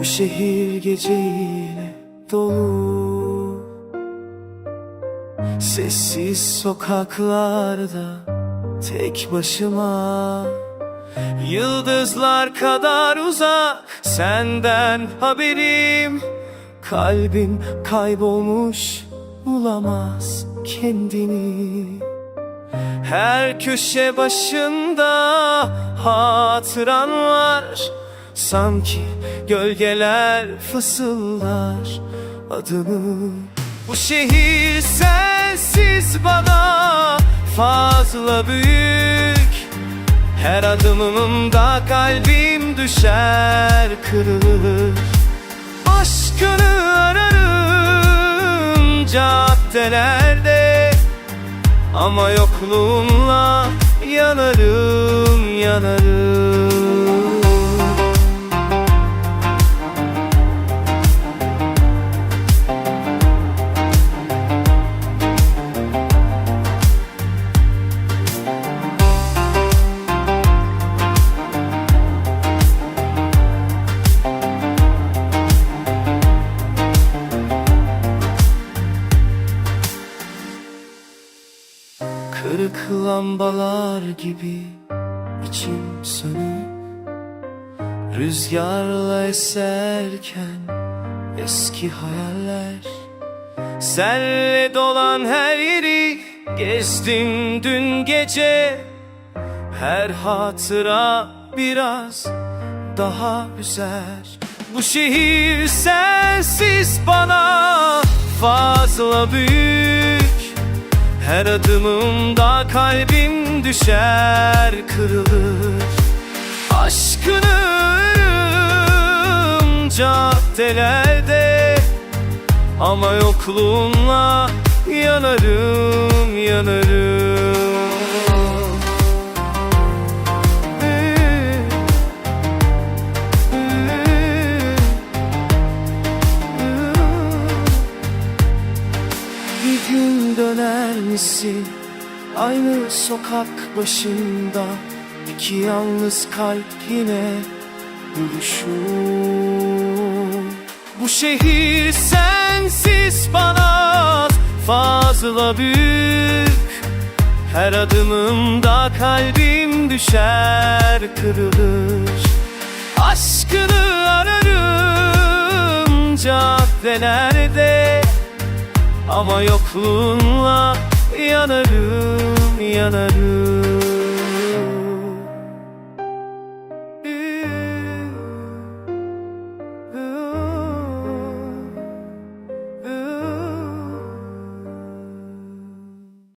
Bu şehir geceyle dolu. Sessiz sokaklarda tek başıma. Yıldızlar kadar uzak senden haberim. Kalbim kaybolmuş bulamaz kendini. Her köşe başında hatıran var Sanki gölgeler fısıldar adını. Bu şehir sensiz bana fazla büyük. Her adımımda kalbim düşer kırılır. Aşkını ararım caddelerde. Ama yokluğunla yanarım yanarım Kırık lambalar gibi içim sönük Rüzgarla eserken eski hayaller. Senle dolan her yeri gezdim dün gece. Her hatıra biraz daha üzer. Bu şehir sensiz bana fazla büyük her adımımda kalbim düşer kırılır. Aşkını ararım caddelerde. Ama yokluğunla yanarım yanarım Bir gün döner misin Aynı sokak başında. İki yalnız kalp yine buluşur. Bu şehir sensiz bana fazla büyük. Her adımımda kalbim düşer kırılır. Aşkını ararım caddelerde ama yokluğunla yanarım, yanarım